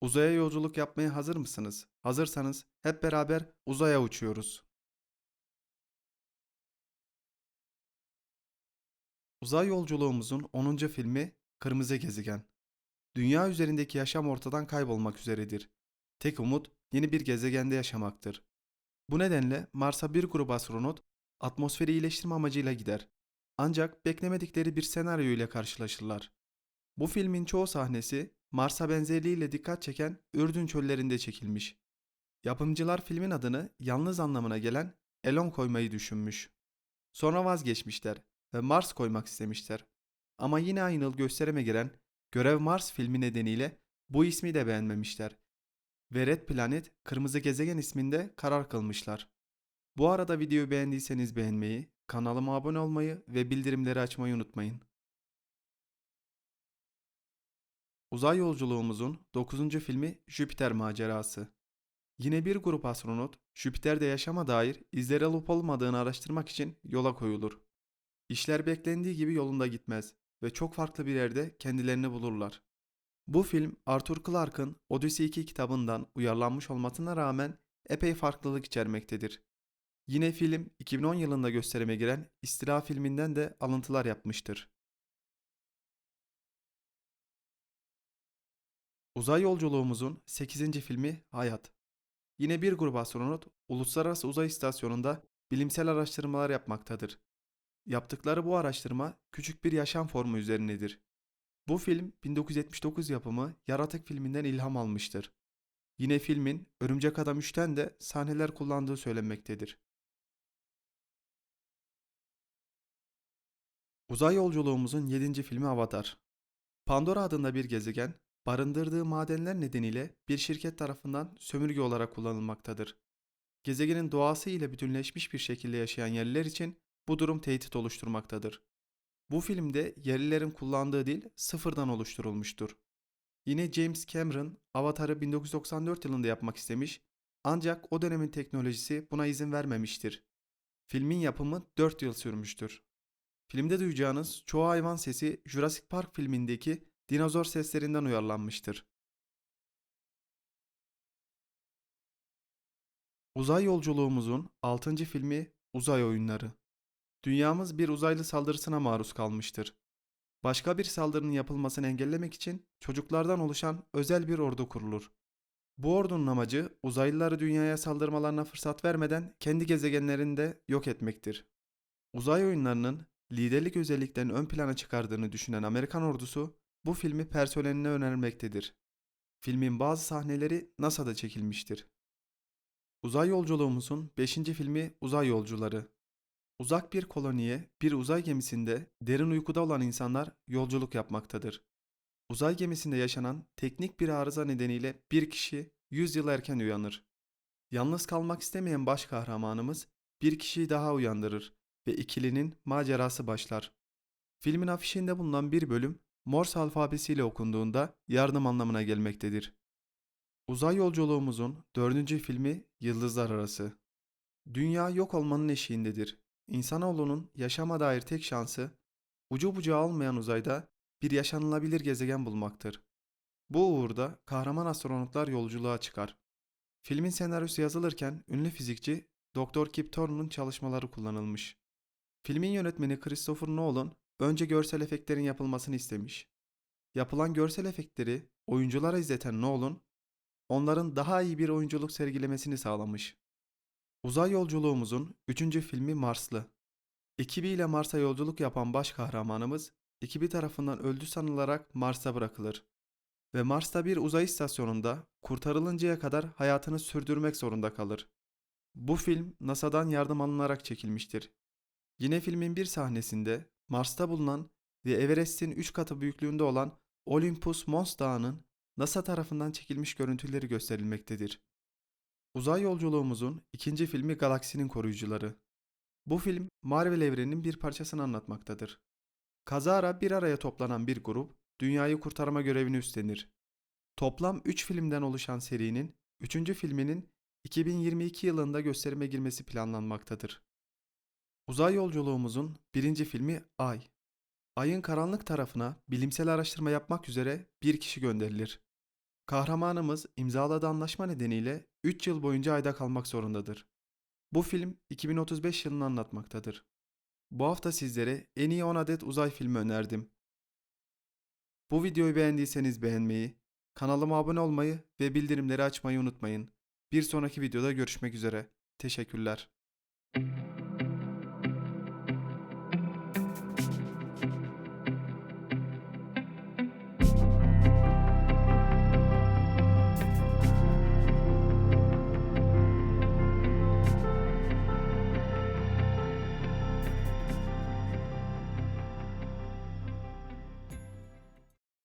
Uzaya yolculuk yapmaya hazır mısınız? Hazırsanız hep beraber uzaya uçuyoruz. Uzay yolculuğumuzun 10. filmi Kırmızı Gezegen. Dünya üzerindeki yaşam ortadan kaybolmak üzeredir. Tek umut yeni bir gezegende yaşamaktır. Bu nedenle Mars'a bir grup astronot atmosferi iyileştirme amacıyla gider. Ancak beklemedikleri bir senaryo ile karşılaşırlar. Bu filmin çoğu sahnesi Mars'a benzerliğiyle dikkat çeken Ürdün çöllerinde çekilmiş. Yapımcılar filmin adını yalnız anlamına gelen Elon koymayı düşünmüş. Sonra vazgeçmişler ve Mars koymak istemişler. Ama yine aynı yıl gösterime giren Görev Mars filmi nedeniyle bu ismi de beğenmemişler. Ve Red Planet Kırmızı Gezegen isminde karar kılmışlar. Bu arada videoyu beğendiyseniz beğenmeyi, kanalıma abone olmayı ve bildirimleri açmayı unutmayın. Uzay yolculuğumuzun 9. filmi Jüpiter macerası. Yine bir grup astronot Jüpiter'de yaşama dair izleri olup olmadığını araştırmak için yola koyulur. İşler beklendiği gibi yolunda gitmez ve çok farklı bir yerde kendilerini bulurlar. Bu film Arthur Clarke'ın Odyssey 2 kitabından uyarlanmış olmasına rağmen epey farklılık içermektedir. Yine film 2010 yılında gösterime giren İstila filminden de alıntılar yapmıştır. Uzay yolculuğumuzun 8. filmi Hayat. Yine bir grup astronot Uluslararası Uzay İstasyonu'nda bilimsel araştırmalar yapmaktadır. Yaptıkları bu araştırma küçük bir yaşam formu üzerinedir. Bu film 1979 yapımı Yaratık filminden ilham almıştır. Yine filmin Örümcek Adam 3'ten de sahneler kullandığı söylenmektedir. Uzay yolculuğumuzun 7. filmi Avatar. Pandora adında bir gezegen, barındırdığı madenler nedeniyle bir şirket tarafından sömürge olarak kullanılmaktadır. Gezegenin doğası ile bütünleşmiş bir şekilde yaşayan yerliler için bu durum tehdit oluşturmaktadır. Bu filmde yerlilerin kullandığı dil sıfırdan oluşturulmuştur. Yine James Cameron Avatar'ı 1994 yılında yapmak istemiş ancak o dönemin teknolojisi buna izin vermemiştir. Filmin yapımı 4 yıl sürmüştür. Filmde duyacağınız çoğu hayvan sesi Jurassic Park filmindeki dinozor seslerinden uyarlanmıştır. Uzay yolculuğumuzun 6. filmi Uzay Oyunları. Dünyamız bir uzaylı saldırısına maruz kalmıştır. Başka bir saldırının yapılmasını engellemek için çocuklardan oluşan özel bir ordu kurulur. Bu ordunun amacı uzaylıları dünyaya saldırmalarına fırsat vermeden kendi gezegenlerinde yok etmektir. Uzay oyunlarının liderlik özelliklerini ön plana çıkardığını düşünen Amerikan ordusu bu filmi personeline önermektedir. Filmin bazı sahneleri NASA'da çekilmiştir. Uzay yolculuğumuzun 5. filmi Uzay Yolcuları. Uzak bir koloniye, bir uzay gemisinde derin uykuda olan insanlar yolculuk yapmaktadır. Uzay gemisinde yaşanan teknik bir arıza nedeniyle bir kişi 100 yıl erken uyanır. Yalnız kalmak istemeyen baş kahramanımız bir kişiyi daha uyandırır ve ikilinin macerası başlar. Filmin afişinde bulunan bir bölüm Morse alfabesiyle okunduğunda yardım anlamına gelmektedir. Uzay yolculuğumuzun dördüncü filmi Yıldızlar Arası. Dünya yok olmanın eşiğindedir. İnsanoğlunun yaşama dair tek şansı ucu bucağı almayan uzayda bir yaşanılabilir gezegen bulmaktır. Bu uğurda kahraman astronotlar yolculuğa çıkar. Filmin senaryosu yazılırken ünlü fizikçi Dr. Kip Thorne'un çalışmaları kullanılmış. Filmin yönetmeni Christopher Nolan önce görsel efektlerin yapılmasını istemiş. Yapılan görsel efektleri oyunculara izleten Nolan, onların daha iyi bir oyunculuk sergilemesini sağlamış. Uzay yolculuğumuzun 3. filmi Marslı. Ekibiyle Mars'a yolculuk yapan baş kahramanımız, ekibi tarafından öldü sanılarak Mars'a bırakılır. Ve Mars'ta bir uzay istasyonunda kurtarılıncaya kadar hayatını sürdürmek zorunda kalır. Bu film NASA'dan yardım alınarak çekilmiştir. Yine filmin bir sahnesinde Mars'ta bulunan ve Everest'in 3 katı büyüklüğünde olan Olympus Mons Dağı'nın NASA tarafından çekilmiş görüntüleri gösterilmektedir. Uzay yolculuğumuzun ikinci filmi Galaksinin Koruyucuları. Bu film Marvel evreninin bir parçasını anlatmaktadır. Kazara bir araya toplanan bir grup dünyayı kurtarma görevini üstlenir. Toplam 3 filmden oluşan serinin 3. filminin 2022 yılında gösterime girmesi planlanmaktadır. Uzay yolculuğumuzun birinci filmi Ay. Ayın karanlık tarafına bilimsel araştırma yapmak üzere bir kişi gönderilir. Kahramanımız imzaladığı anlaşma nedeniyle 3 yıl boyunca ayda kalmak zorundadır. Bu film 2035 yılını anlatmaktadır. Bu hafta sizlere en iyi 10 adet uzay filmi önerdim. Bu videoyu beğendiyseniz beğenmeyi, kanalıma abone olmayı ve bildirimleri açmayı unutmayın. Bir sonraki videoda görüşmek üzere. Teşekkürler.